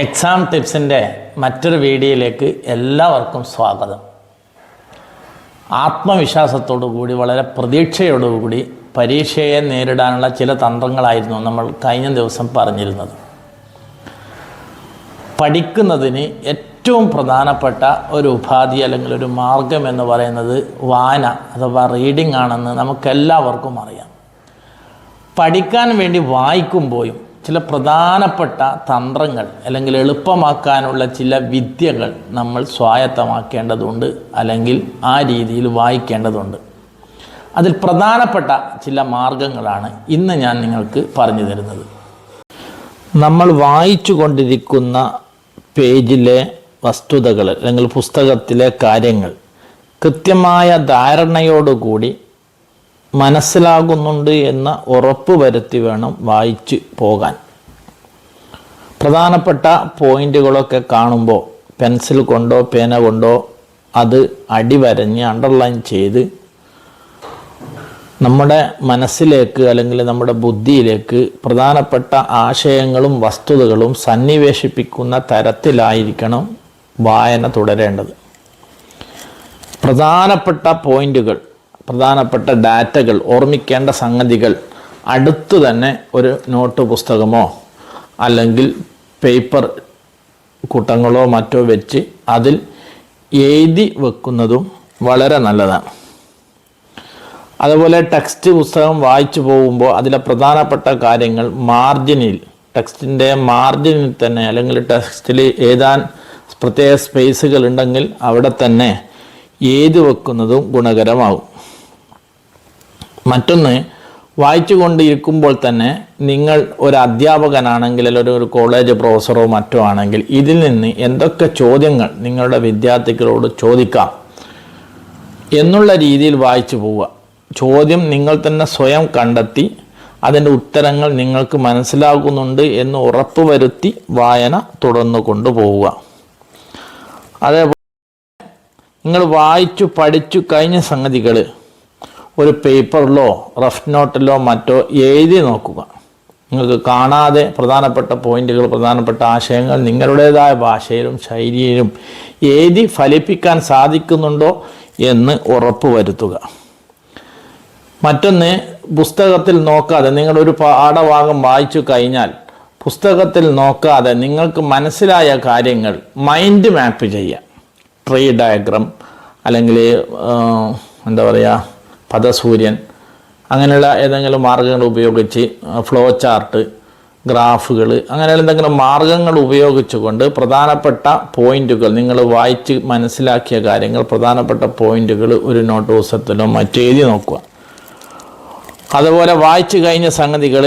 Exam ടിപ്സിന്റെ മറ്റൊരു വീഡിയോയിലേക്ക് എല്ലാവർക്കും സ്വാഗതം. ആത്മവിശ്വാസത്തോടു കൂടി വളരെ പ്രതീക്ഷയോടുകൂടി പരീക്ഷയെ നേരിടാനുള്ള ചില തന്ത്രങ്ങളായിരുന്നു നമ്മൾ കഴിഞ്ഞ ദിവസം പറഞ്ഞിരുന്നത്. പഠിക്കുന്നതിന് ഏറ്റവും പ്രധാനപ്പെട്ട ഒരു ഉപാധി അല്ലെങ്കിൽ ഒരു മാർഗം എന്ന് പറയുന്നത് വായന അഥവാ റീഡിംഗ് ആണെന്ന് നമുക്കെല്ലാവർക്കും അറിയാം. പഠിക്കാൻ വേണ്ടി വായിക്കുമ്പോഴും ചില പ്രധാനപ്പെട്ട തന്ത്രങ്ങൾ അല്ലെങ്കിൽ എളുപ്പമാക്കാനുള്ള ചില വിദ്യകൾ നമ്മൾ സ്വായത്തമാക്കേണ്ടതുണ്ട് അല്ലെങ്കിൽ ആ രീതിയിൽ വായിക്കേണ്ടതുണ്ട്. അതിൽ പ്രധാനപ്പെട്ട ചില മാർഗങ്ങളാണ് ഇന്ന് ഞാൻ നിങ്ങൾക്ക് പറഞ്ഞു തരുന്നത്. നമ്മൾ വായിച്ചു കൊണ്ടിരിക്കുന്ന പേജിലെ വസ്തുതകൾ അല്ലെങ്കിൽ പുസ്തകത്തിലെ കാര്യങ്ങൾ കൃത്യമായ ധാരണയോടുകൂടി മനസ്സിലാകുന്നുണ്ട് എന്ന ഉറപ്പ് വരുത്തി വേണം വായിച്ച് പോകാൻ. പ്രധാനപ്പെട്ട പോയിന്റുകളൊക്കെ കാണുമ്പോൾ പെൻസിൽ കൊണ്ടോ പേന കൊണ്ടോ അത് അടിവരഞ്ഞ് അണ്ടർലൈൻ ചെയ്ത് നമ്മുടെ മനസ്സിലേക്ക് അല്ലെങ്കിൽ നമ്മുടെ ബുദ്ധിയിലേക്ക് പ്രധാനപ്പെട്ട ആശയങ്ങളും വസ്തുതകളും സന്നിവേശിപ്പിക്കുന്ന തരത്തിലായിരിക്കണം വായന തുടരേണ്ടത്. പ്രധാനപ്പെട്ട പോയിന്റുകൾ പ്രധാനപ്പെട്ട ഡാറ്റകൾ ഓർമ്മിക്കേണ്ട സംഗതികൾ അടുത്തു തന്നെ ഒരു നോട്ട് പുസ്തകമോ അല്ലെങ്കിൽ പേപ്പർ കൂട്ടങ്ങളോ മറ്റോ വെച്ച് അതിൽ എഴുതി വെക്കുന്നതും വളരെ നല്ലതാണ്. അതുപോലെ ടെക്സ്റ്റ് പുസ്തകം വായിച്ചു പോകുമ്പോൾ അതിലെ പ്രധാനപ്പെട്ട കാര്യങ്ങൾ മാർജിനിൽ ടെക്സ്റ്റിന്റെ മാർജിനിൽ തന്നെ അല്ലെങ്കിൽ ടെക്സ്റ്റിൽ എഴുതാൻ പ്രത്യേക സ്പേസുകൾ ഉണ്ടെങ്കിൽ അവിടെ തന്നെ എഴുതി വെക്കുന്നതും ഗുണകരമാകും. മറ്റൊന്ന് വായിച്ചു കൊണ്ടിരിക്കുമ്പോൾ തന്നെ നിങ്ങൾ ഒരു അധ്യാപകനാണെങ്കിൽ അല്ലെങ്കിൽ ഒരു കോളേജ് പ്രൊഫസറോ മറ്റോ ആണെങ്കിൽ ഇതിൽ നിന്ന് എന്തൊക്കെ ചോദ്യങ്ങൾ നിങ്ങളുടെ വിദ്യാർത്ഥികളോട് ചോദിക്കാം എന്നുള്ള രീതിയിൽ വായിച്ചു പോവുക. ചോദ്യം നിങ്ങൾ തന്നെ സ്വയം കണ്ടെത്തി അതിന്റെ ഉത്തരങ്ങൾ നിങ്ങൾക്ക് മനസ്സിലാകുന്നുണ്ട് എന്ന് ഉറപ്പുവരുത്തി വായന തുടർന്നു കൊണ്ടുപോവുക. അതേപോലെ നിങ്ങൾ വായിച്ചു പഠിച്ചു കഴിഞ്ഞ സംഗതികൾ ഒരു പേപ്പറിലോ റഫ് നോട്ടിലോ മറ്റോ എഴുതി നോക്കുക. നിങ്ങൾക്ക് കാണാതെ പ്രധാനപ്പെട്ട പോയിന്റുകൾ പ്രധാനപ്പെട്ട ആശയങ്ങൾ നിങ്ങളുടേതായ ഭാഷയിലും ശൈലിയിലും എഴുതി ഫലിപ്പിക്കാൻ സാധിക്കുന്നുണ്ടോ എന്ന് ഉറപ്പ് വരുത്തുക മറ്റൊന്ന് പുസ്തകത്തിൽ നോക്കാതെ നിങ്ങളൊരു പാഠഭാഗം വായിച്ചു കഴിഞ്ഞാൽ പുസ്തകത്തിൽ നോക്കാതെ നിങ്ങൾക്ക് മനസ്സിലായ കാര്യങ്ങൾ മൈൻഡ് മാപ്പ് ചെയ്യുക. ട്രീ ഡയഗ്രം അല്ലെങ്കിൽ എന്താ പറയുക പദസൂര്യൻ അങ്ങനെയുള്ള ഏതെങ്കിലും മാർഗങ്ങൾ ഉപയോഗിച്ച് ഫ്ലോ ചാർട്ട് ഗ്രാഫുകൾ അങ്ങനെ എന്തെങ്കിലും മാർഗങ്ങൾ ഉപയോഗിച്ചുകൊണ്ട് പ്രധാനപ്പെട്ട പോയിന്റുകൾ നിങ്ങൾ വായിച്ച് മനസ്സിലാക്കിയ കാര്യങ്ങൾ പ്രധാനപ്പെട്ട പോയിന്റുകൾ ഒരു നോട്ട് പുസ്തകത്തിലോ മറ്റെഴുതി നോക്കുക. അതുപോലെ വായിച്ചു കഴിഞ്ഞ സംഗതികൾ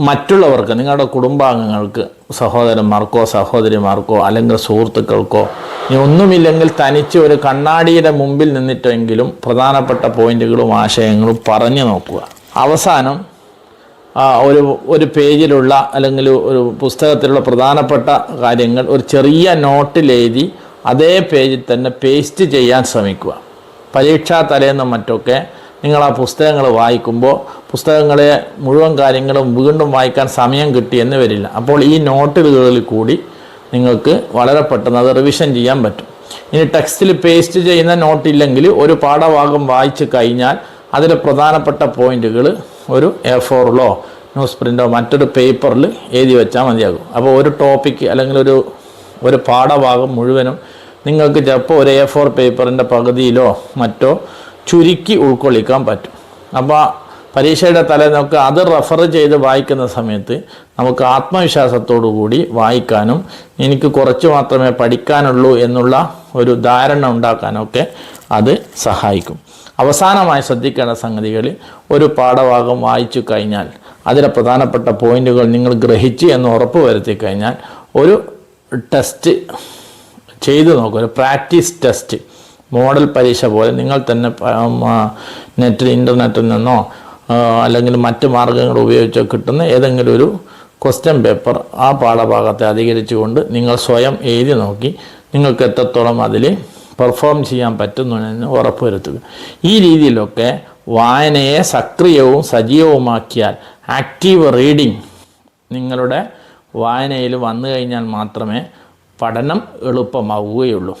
മറ്റുള്ളവർക്ക് നിങ്ങളുടെ കുടുംബാംഗങ്ങൾക്ക് സഹോദരന്മാർക്കോ സഹോദരിമാർക്കോ അല്ലെങ്കിൽ സുഹൃത്തുക്കൾക്കോ ഇനി ഒന്നുമില്ലെങ്കിൽ തനിച്ച് ഒരു കണ്ണാടിയുടെ മുമ്പിൽ നിന്നിട്ടെങ്കിലും പ്രധാനപ്പെട്ട പോയിന്റുകളും ആശയങ്ങളും പറഞ്ഞു നോക്കുക. അവസാനം ഒരു ഒരു പേജിലുള്ള അല്ലെങ്കിൽ ഒരു പുസ്തകത്തിലുള്ള പ്രധാനപ്പെട്ട കാര്യങ്ങൾ ഒരു ചെറിയ നോട്ടിൽ എഴുതി അതേ പേജിൽ തന്നെ പേസ്റ്റ് ചെയ്യാൻ ശ്രമിക്കുക. പരീക്ഷാ തലേന്നും മറ്റൊക്കെ നിങ്ങൾ ആ പുസ്തകങ്ങൾ വായിക്കുമ്പോൾ പുസ്തകങ്ങളെ മുഴുവൻ കാര്യങ്ങളും വീണ്ടും വായിക്കാൻ സമയം കിട്ടി എന്ന് വരില്ല. അപ്പോൾ ഈ നോട്ടുകളിൽ കൂടി നിങ്ങൾക്ക് വളരെ പെട്ടെന്ന് അത് റിവിഷൻ ചെയ്യാൻ പറ്റും. ഇനി ടെക്സ്റ്റിൽ പേസ്റ്റ് ചെയ്യുന്ന നോട്ട് ഇല്ലെങ്കിൽ ഒരു പാഠഭാഗം വായിച്ചു കഴിഞ്ഞാൽ അതിലെ പ്രധാനപ്പെട്ട പോയിന്റുകൾ ഒരു എ ഫോറിലോ ന്യൂസ് പ്രിന്റോ മറ്റൊരു പേപ്പറിൽ എഴുതി വെച്ചാൽ മതിയാകും. അപ്പോൾ ഒരു ടോപ്പിക്ക് അല്ലെങ്കിൽ ഒരു ഒരു പാഠഭാഗം മുഴുവനും നിങ്ങൾക്ക് ചിലപ്പോൾ ഒരു എ ഫോർ പേപ്പറിന്റെ പകുതിയിലോ മറ്റോ ചുരുക്കി ഉൾക്കൊള്ളിക്കാൻ പറ്റും. അപ്പോൾ പരീക്ഷയുടെ തലേന്നൊക്കെ അത് റെഫർ ചെയ്ത് വായിക്കുന്ന സമയത്ത് നമുക്ക് ആത്മവിശ്വാസത്തോടു കൂടി വായിക്കാനും എനിക്ക് കുറച്ച് മാത്രമേ പഠിക്കാനുള്ളൂ എന്നുള്ള ഒരു ധാരണ ഉണ്ടാക്കാനൊക്കെ അത് സഹായിക്കും. അവസാനമായി ശ്രദ്ധിക്കേണ്ട സംഗതികൾ ഒരു പാഠഭാഗം വായിച്ചു കഴിഞ്ഞാൽ അതിലെ പ്രധാനപ്പെട്ട പോയിന്റുകൾ നിങ്ങൾ ഗ്രഹിച്ച് എന്ന് ഉറപ്പ് വരുത്തി കഴിഞ്ഞാൽ ഒരു ടെസ്റ്റ് ചെയ്തു നോക്കുക ഒരു പ്രാക്ടീസ് ടെസ്റ്റ്. മോഡൽ പരീക്ഷ പോലെ നിങ്ങൾ തന്നെ നെറ്റിൽ ഇന്റർനെറ്റിൽ നിന്നോ അല്ലെങ്കിൽ മറ്റ് മാർഗങ്ങൾ ഉപയോഗിച്ചോ കിട്ടുന്ന ഏതെങ്കിലും ഒരു ക്വസ്റ്റ്യൻ പേപ്പർ ആ പാഠഭാഗത്തെ അധികരിച്ചുകൊണ്ട് നിങ്ങൾ സ്വയം എഴുതി നോക്കി നിങ്ങൾക്ക് എത്രത്തോളം അതിൽ പെർഫോം ചെയ്യാൻ പറ്റുന്നു എന്ന് ഉറപ്പുവരുത്തുക. ഈ രീതിയിലൊക്കെ വായനയെ സക്രിയവും സജീവവുമാക്കിയാൽ ആക്റ്റീവ് റീഡിംഗ് നിങ്ങളുടെ വായനയിൽ വന്നു കഴിഞ്ഞാൽ മാത്രമേ പഠനം എളുപ്പമാവുകയുള്ളൂ.